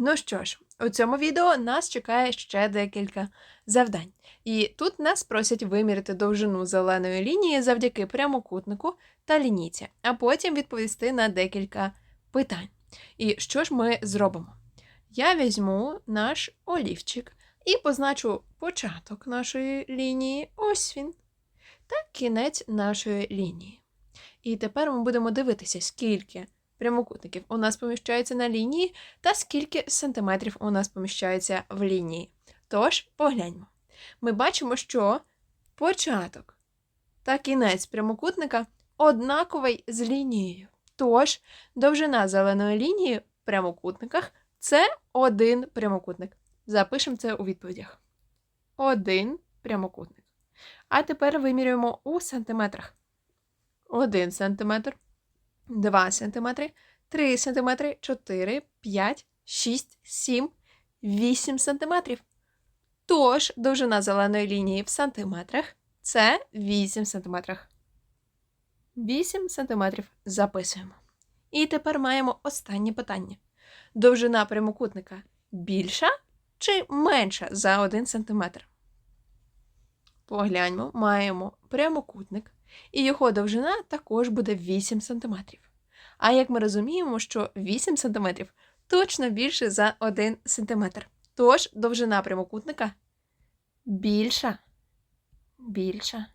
Ну що ж, у цьому відео нас чекає ще декілька завдань. І тут нас просять виміряти довжину зеленої лінії завдяки прямокутнику та лінійці, а потім відповісти на декілька питань. І що ж ми зробимо? Я візьму наш олівчик і позначу початок нашої лінії, ось він, та кінець нашої лінії. І тепер ми будемо дивитися, скільки прямокутників у нас поміщається на лінії, та скільки сантиметрів у нас поміщається в лінії. Тож, погляньмо. Ми бачимо, що початок та кінець прямокутника однаковий з лінією. Тож, довжина зеленої лінії в прямокутниках це один прямокутник. Запишемо це у відповідях. Один прямокутник. А тепер вимірюємо у сантиметрах. 1 сантиметр, 2 сантиметри, 3 сантиметри, 4, 5, 6, 7, 8 сантиметрів. Тож довжина зеленої лінії в сантиметрах це 8 сантиметрах. 8 сантиметрів записуємо. І тепер маємо останнє питання. Довжина прямокутника більша чи менша за 1 сантиметр? Погляньмо, маємо прямокутник, і його довжина також буде 8 см. А як ми розуміємо, що 8 см точно більше за 1 см. Тож довжина прямокутника більша, більша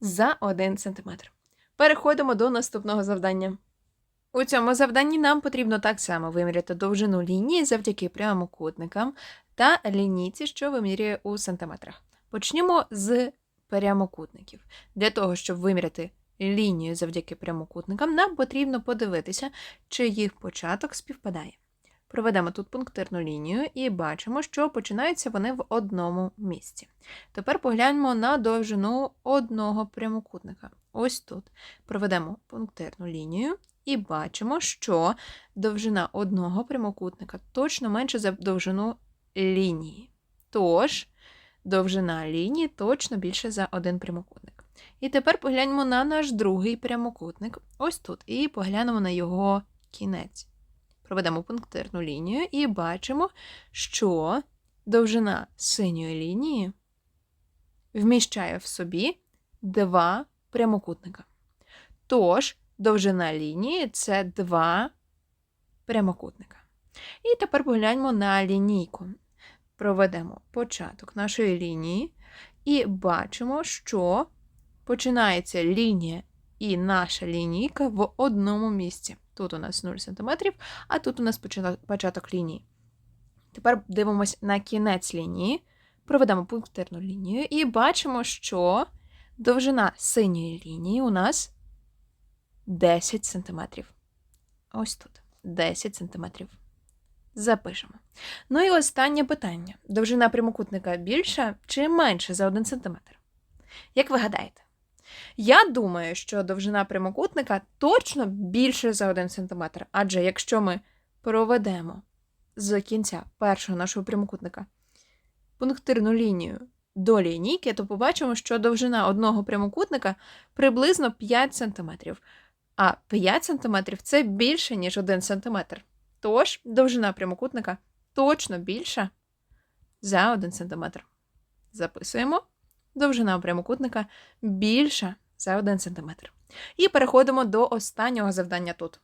за 1 см. Переходимо до наступного завдання. У цьому завданні нам потрібно так само виміряти довжину лінії завдяки прямокутникам та лінійці, що вимірює у сантиметрах. Почнімо з прямокутників. Для того, щоб виміряти лінію завдяки прямокутникам, нам потрібно подивитися, чи їх початок співпадає. Проведемо тут пунктирну лінію і бачимо, що починаються вони в одному місці. Тепер погляньмо на довжину одного прямокутника. Ось тут проведемо пунктирну лінію і бачимо, що довжина одного прямокутника точно менша за довжину лінії. Тож, довжина лінії точно більше за один прямокутник. І тепер погляньмо на наш другий прямокутник, ось тут, і поглянемо на його кінець. Проведемо пунктирну лінію і бачимо, що довжина синьої лінії вміщає в собі два прямокутника. Тож, довжина лінії це два прямокутника. І тепер погляньмо на лінійку проведемо початок нашої лінії і бачимо, що починається лінія і наша лінійка в одному місці. Тут у нас 0 см, а тут у нас початок лінії. Тепер дивимося на кінець лінії, проведемо пунктирну лінію і бачимо, що довжина синьої лінії у нас 10 см. Ось тут 10 см. Запишемо. Ну і останнє питання: довжина прямокутника більша чи менша за 1 см? Як ви гадаєте? Я думаю, що довжина прямокутника точно більше за 1 см, адже якщо ми проведемо з кінця першого нашого прямокутника пунктирну лінію до лінійки, то побачимо, що довжина одного прямокутника приблизно 5 см, а 5 см це більше, ніж 1 см. Тож довжина прямокутника точно більша за 1 см. Записуємо. Довжина прямокутника більша за 1 см. І переходимо до останнього завдання тут.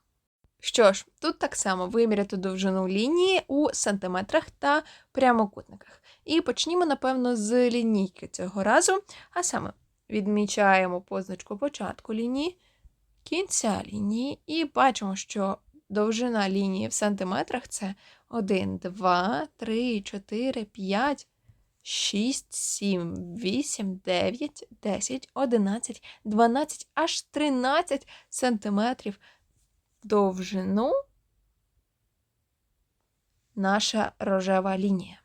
Що ж, тут так само виміряти довжину лінії у сантиметрах та прямокутниках. І почнімо, напевно, з лінійки цього разу, а саме відмічаємо позначку початку лінії, кінця лінії, і бачимо, що довжина лінії в сантиметрах це 1, 2, 3, 4, 5, 6, 7, 8, 9, 10, 11, 12, аж 13 сантиметрів довжину наша рожева лінія.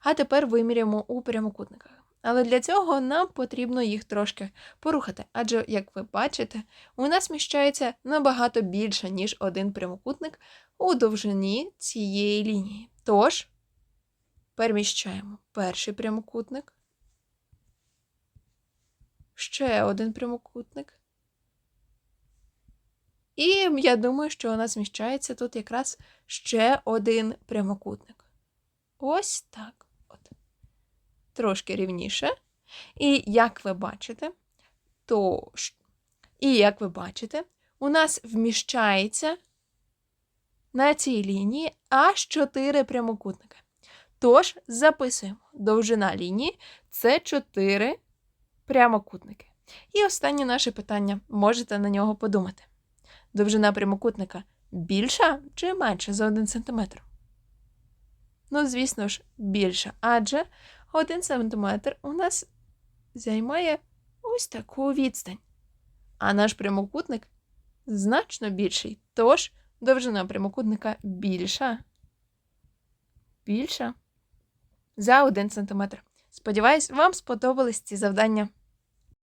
А тепер виміряємо у прямокутниках. Але для цього нам потрібно їх трошки порухати. Адже, як ви бачите, у нас міщається набагато більше, ніж один прямокутник у довжині цієї лінії. Тож, переміщаємо перший прямокутник, ще один прямокутник. І я думаю, що у нас зміщається тут якраз ще один прямокутник. Ось так. От. Трошки рівніше. І як ви бачите, то і як ви бачите, у нас вміщається на цій лінії аж 4 прямокутники. Тож записуємо, довжина лінії це 4 прямокутники. І останнє наше питання. Можете на нього подумати. Довжина прямокутника більша чи менша за 1 см? Ну, звісно ж, більша, адже 1 см у нас займає ось таку відстань. А наш прямокутник значно більший. Тож довжина прямокутника більша. Більша за 1 см. Сподіваюсь, вам сподобались ці завдання.